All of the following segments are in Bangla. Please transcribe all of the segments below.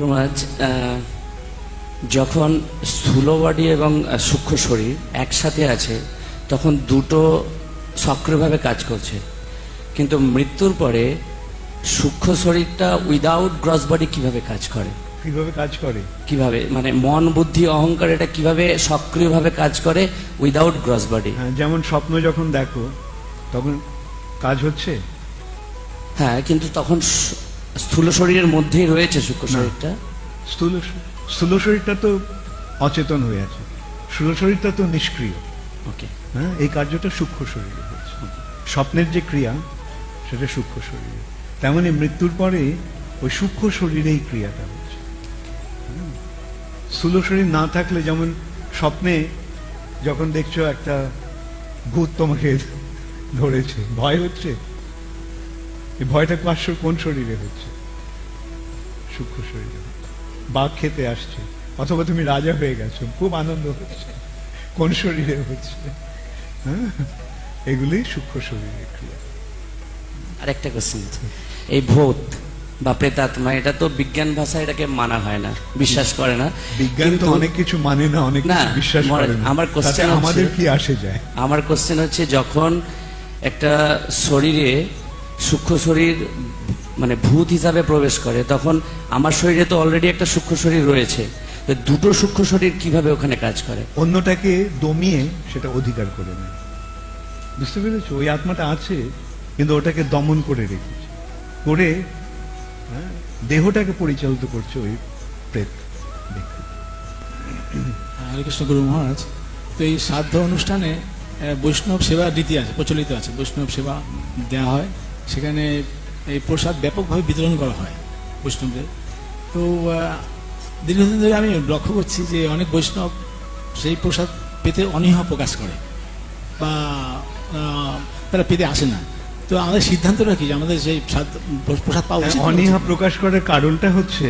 গুরুমহারাজ আহ, যখন স্থূল বডি এবং সূক্ষ্ম শরীর একসাথে আছে তখন দুটো সক্রিয়ভাবে কাজ করছে। কিন্তু মৃত্যুর পরে সূক্ষ্ম শরীরটা উইদাউট গ্রস বডি কীভাবে কাজ করে? কীভাবে কাজ করে? কীভাবে? মানে মন বুদ্ধি অহংকার এটা কীভাবে সক্রিয়ভাবে কাজ করে উইদাউট গ্রস বডি যেমন স্বপ্ন যখন দেখো তখন কাজ হচ্ছে? হ্যাঁ কিন্তু তখন স্থূল শরীরের মধ্যেই রয়েছে সূক্ষ্ম শরীরটা? স্থূল স্থূল শরীরটা তো অচেতন হয়ে আছে। স্থূল শরীরটা তো নিষ্ক্রিয়। ওকে হ্যাঁ এই কার্যটা সূক্ষ্ম শরীরে হচ্ছে স্বপ্নের যে ক্রিয়া সেটা সূক্ষ্ম শরীরে। তেমনি মৃত্যুর পরে ওই সূক্ষ্ম শরীরেই ক্রিয়াটা হচ্ছে। স্থূল শরীর না থাকলে যেমন স্বপ্নে যখন দেখছ একটা ভূত তোমাকে ধরেছে ভয় হচ্ছে এই ভয়টা পার্শ্ব কোন শরীরে হচ্ছে? সূক্ষ্ম শরীরে বাঘ খেতে আসছে অথবা তুমি রাজা হয়ে গেছো খুব আনন্দ হচ্ছে। কোন শরীরে হচ্ছে? হ্যাঁ? এগুলি সূক্ষ্ম শরীরের ক্রিয়া। আরেকটা কোশ্চেন এই ভূত বা প্রেতাত্মা এটা তো বিজ্ঞান ভাষায় এটাকে মানা হয় না বিশ্বাস করে না। বিজ্ঞান তো অনেক কিছু মানে না অনেক না, বিশ্বাস করে না। আমার কোশ্চেন আমাদের কি আসে যায়? আমার কোশ্চেন হচ্ছে যখন একটা শরীরে সূক্ষ্ম শরীর মানে ভূত হিসাবে প্রবেশ করে তখন আমার শরীরে তো অলরেডি একটা সূক্ষ্ম শরীর রয়েছে। তো দুটো সূক্ষ্ম শরীর কীভাবে ওখানে কাজ করে? অন্যটাকে দমিয়ে সেটা অধিকার করে নেয়। বুঝতে পেরেছ? ওই আত্মাটা আছে কিন্তু ওটাকে দমন করে রেখেছে। করে হ্যাঁ, দেহটাকে পরিচালিত করছে ওই প্রেত ব্যক্তি। হরে কৃষ্ণ গুরু মহারাজ তো এই শ্রাদ্ধ অনুষ্ঠানে বৈষ্ণব সেবা রীতি আছে প্রচলিত আছে। বৈষ্ণব সেবা দেওয়া হয়। সেখানে এই প্রসাদ ব্যাপকভাবে বিতরণ করা হয় বৈষ্ণবদের। তো দীর্ঘদিন ধরে আমি লক্ষ্য করছি যে অনেক বৈষ্ণব সেই প্রসাদ পেতে অনীহা প্রকাশ করে বা তারা পেতে আসে না। তো আমাদের সিদ্ধান্তটা কি যে আমাদের সেই প্রসাদ পাওয়া অনীহা প্রকাশ করার কারণটা হচ্ছে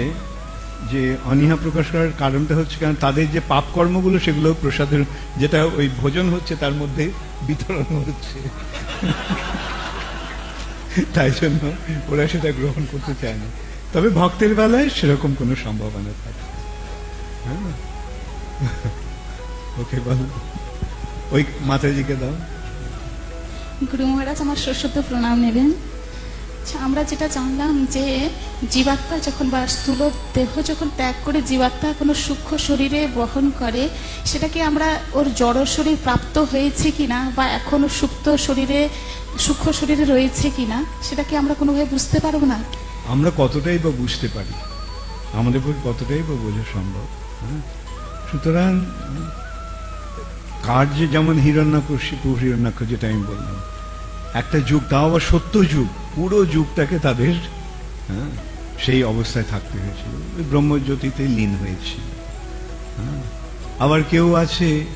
যে, অনীহা প্রকাশ করার কারণটা হচ্ছে কারণ তাদের যে পাপ কর্মগুলো সেগুলো প্রসাদের, যেটা ওই ভোজন হচ্ছে তার মধ্যে বিতরণ হচ্ছে। তাই জন্য ওরা সেটা গ্রহণ করতে চায় না। তবে ভক্তের বেলায় সেরকম কোনো সম্ভাবনা থাকে হ্যাঁ? ওকে বল। ওই মাতাজিকে দাও। গুরু মহারাজ, আমার সশ্রদ্ধ প্রণাম নেবেন। আমরা যেটা জানলাম যে জীবাত্মা যখন বা স্থূল দেহ যখন ত্যাগ করে জীবাত্মা কোনো সূক্ষ্ম শরীরে বহন করে, সেটাকে আমরা ওর জড় শরীর প্রাপ্ত হয়েছে কিনা বা এখনও সুপ্ত শরীরে, সূক্ষ্ম শরীরে রয়েছে কিনা, সেটাকে আমরা কোনোভাবে বুঝতে পারব না? আমরা কতটাই বা বুঝতে পারি? আমাদের পক্ষে কতটাই বা বোঝা সম্ভব? হ্যাঁ? সুতরাং কার্য যেমন হিরণ্যকশিপু হিরণ্যাক্ষ যেটা আমি বললাম একটা যুগ তাও আবার সত্য যুগ পুরো যুগটাকে তাদের হ্যাঁ, সেই অবস্থায় থাকতে হয়েছিল। ব্রহ্মজ্যোতিতে লীন হয়েছিল হ্যাঁ? আবার কেউ আছে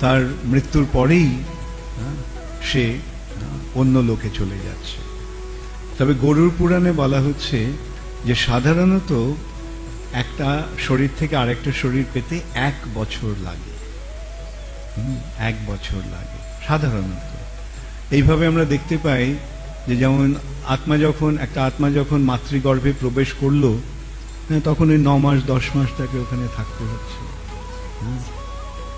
তার মৃত্যুর পরেই হ্যাঁ, সে হ্যাঁ, অন্য লোকে চলে যাচ্ছে। তবে গরুর পুরাণে বলা হচ্ছে যে সাধারণত একটা শরীর থেকে আরেকটা শরীর পেতে এক বছর লাগে। এক বছর লাগে সাধারণত। এইভাবে আমরা দেখতে পাই যে যেমন আত্মা যখন একটা আত্মা যখন মাতৃগর্ভে প্রবেশ করল হ্যাঁ, তখন ওই ন মাস দশ মাস তাকে ওখানে থাকতে হচ্ছে।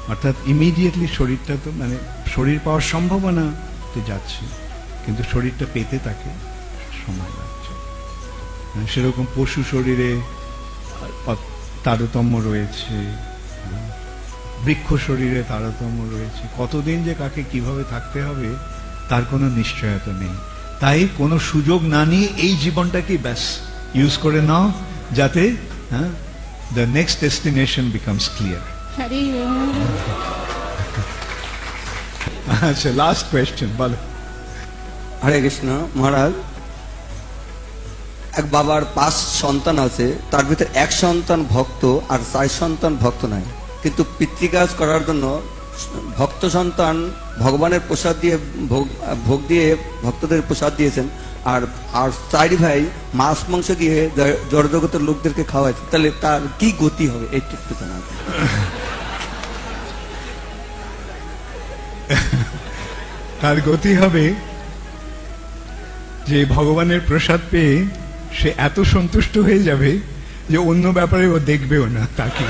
অর্থাৎ ইমিডিয়েটলি শরীরটা তো মানে শরীর পাওয়ার সম্ভাবনা তো যাচ্ছে কিন্তু শরীরটা পেতে তাকে সময় লাগছে। হ্যাঁ, সেরকম পশু শরীরে তারতম্য রয়েছে হ্যাঁ, বৃক্ষ শরীরে তারতম্য রয়েছে। কতদিন যে কাকে কীভাবে থাকতে হবে তার কোনো নিশ্চয়তা নেই। তাই কোনো সুযোগ না নিয়ে এই জীবনটাকে ব্যাস ইউজ করে নাও যাতে হ্যাঁ the next destination becomes clear আচ্ছা লাস্ট কোয়েশ্চেন বলো। হরে কৃষ্ণ মহারাজ এক বাবার পাঁচ সন্তান আছে তার ভিতরে এক সন্তান ভক্ত আর চার সন্তান ভক্ত নাই। কিন্তু পিতৃকাজ করার জন্য ভক্ত সন্তান ভগবানের প্রসাদ দিয়ে ভোগ ভোগ দিয়ে ভক্তদের প্রসাদ দিয়েছেন। আর আর চার ভাই মাছ মাংস দিয়ে জড়জগতের লোকদেরকে খাওয়াইছে তাহলে তার কি গতি হবে? এইটা একটু জানা তার গতি হবে যে ভগবানের প্রসাদ পেয়ে সে এত সন্তুষ্ট হয়ে যাবে যে অন্য ব্যাপারে ও দেখবেও না তাকে।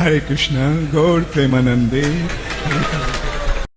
হরে কৃষ্ণ গৌর প্রেমানন্দে